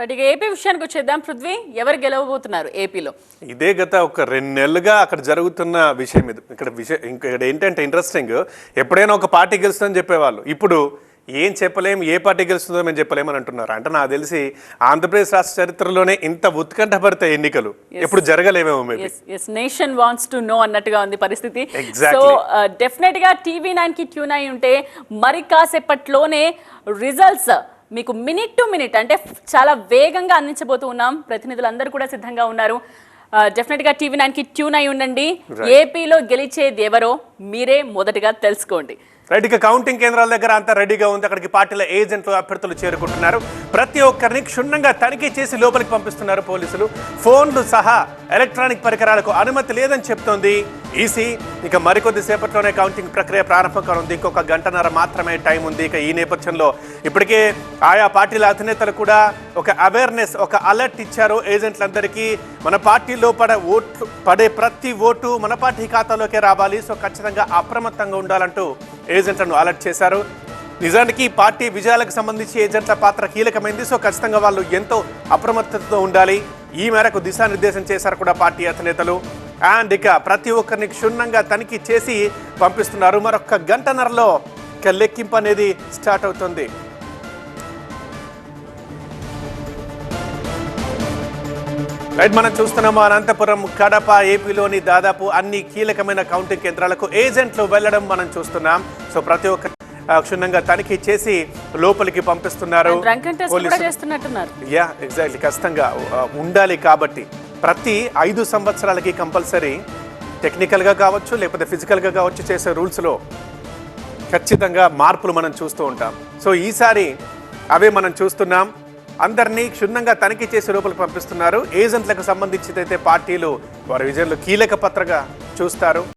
AP విషయానికి వచ్చేద్దాం. పృథ్వీ ఎవరు గెలవబోతున్నారు ఏపీలో? ఇదే గత ఒక రెండు నెలలుగా అక్కడ జరుగుతున్న విషయం ఇది. ఇక్కడ విషయం ఇక్కడ ఏంటంటే ఇంట్రెస్టింగ్ ఎప్పుడైనా ఒక పార్టీ గెలుస్తుందని చెప్పేవాళ్ళు. ఇప్పుడు ఏం చెప్పలేం ఏ పార్టీ గెలుస్తుందో మేము చెప్పలేమని అంటున్నారు. అంటే నాకు తెలిసి ఆంధ్రప్రదేశ్ రాష్ట్ర చరిత్రలోనే ఇంత ఉత్కంఠభరిత ఎన్నికలు ఎప్పుడు జరగలేమేమో నేషన్ వాంట్స్ టు నో అన్నట్టుగా ఉంది పరిస్థితి. సో డెఫినెట్గా టీవీ నైన్కి ట్యూన్ అయి ఉంటే మరి కాసేపట్లోనే రిజల్ట్స్ మీకు మినిట్ టు మినిట్ అంటే చాలా వేగంగా అందించబోతూ ఉన్నాం. ప్రతినిధులందరూ కూడా సిద్ధంగా ఉన్నారు. డెఫినెట్గా టీవీ నైన్కి ట్యూన్ అయి ఉండండి. ఏపీలో గెలిచేది ఎవరో మీరే మొదటగా తెలుసుకోండి. రైట్ ఇక కౌంటింగ్ కేంద్రాల దగ్గర అంతా రెడీగా ఉంది. అక్కడికి పార్టీల ఏజెంట్లు అభ్యర్థులు చేరుకుంటున్నారు. ప్రతి ఒక్కరిని క్షుణ్ణంగా తనిఖీ చేసి లోపలికి పంపిస్తున్నారు పోలీసులు. ఫోన్లు సహా ఎలక్ట్రానిక్ పరికరాలకు అనుమతి లేదని చెప్తోంది ఈసీ. ఇక మరికొద్ది సేపట్లోనే కౌంటింగ్ ప్రక్రియ ప్రారంభం కానుంది. ఇంకొక గంటన్నర మాత్రమే టైం ఉంది. ఇక ఈ నేపథ్యంలో ఇప్పటికే ఆయా పార్టీల అధినేతలు కూడా ఒక అవేర్నెస్ ఒక అలర్ట్ ఇచ్చారు ఏజెంట్లందరికీ. మన పార్టీలో పడే ఓట్లు పడే ప్రతి ఓటు మన పార్టీ ఖాతాలోకే రావాలి. సో ఖచ్చితంగా అప్రమత్తంగా ఉండాలంటూ ఏజెంట్లను అలర్ట్ చేశారు. నిజానికి పార్టీ విజయాలకు సంబంధించి ఏజెంట్ల పాత్ర కీలకమైంది. సో ఖచ్చితంగా వాళ్ళు ఎంతో అప్రమత్తతో ఉండాలి. ఈ మేరకు దిశానిర్దేశం చేశారు కూడా పార్టీ అధినేతలు. అండ్ ఇక ప్రతి ఒక్కరిని క్షుణ్ణంగా తనిఖీ చేసి పంపిస్తున్నారు. మరొక గంటన్నరలో లెక్కింపు అనేది స్టార్ట్ అవుతుంది. రైట్ మనం చూస్తున్నాము అనంతపురం కడప ఏపీలోని దాదాపు అన్ని కీలకమైన కౌంటింగ్ కేంద్రాలకు ఏజెంట్లు వెళ్ళడం మనం చూస్తున్నాం. సో ప్రతి ఒక్క క్షుణ్ణంగా తనిఖీ చేసి లోపలికి పంపిస్తున్నారు యా ఎగ్జాక్ట్లీ ఖచ్చితంగా ఉండాలి కాబట్టి. ప్రతి ఐదు సంవత్సరాలకి కంపల్సరీ టెక్నికల్గా కావచ్చు లేకపోతే ఫిజికల్గా కావచ్చు చేసే రూల్స్లో ఖచ్చితంగా మార్పులు మనం చూస్తూ ఉంటాం. సో ఈసారి అవే మనం చూస్తున్నాం. అందరినీ క్షుణ్ణంగా తనిఖీ చేసి లోపలికి పంపిస్తున్నారు. ఏజెంట్లకు సంబంధించిదైతే పార్టీలు వారి విజయంలో కీలక పత్రగా చూస్తారు.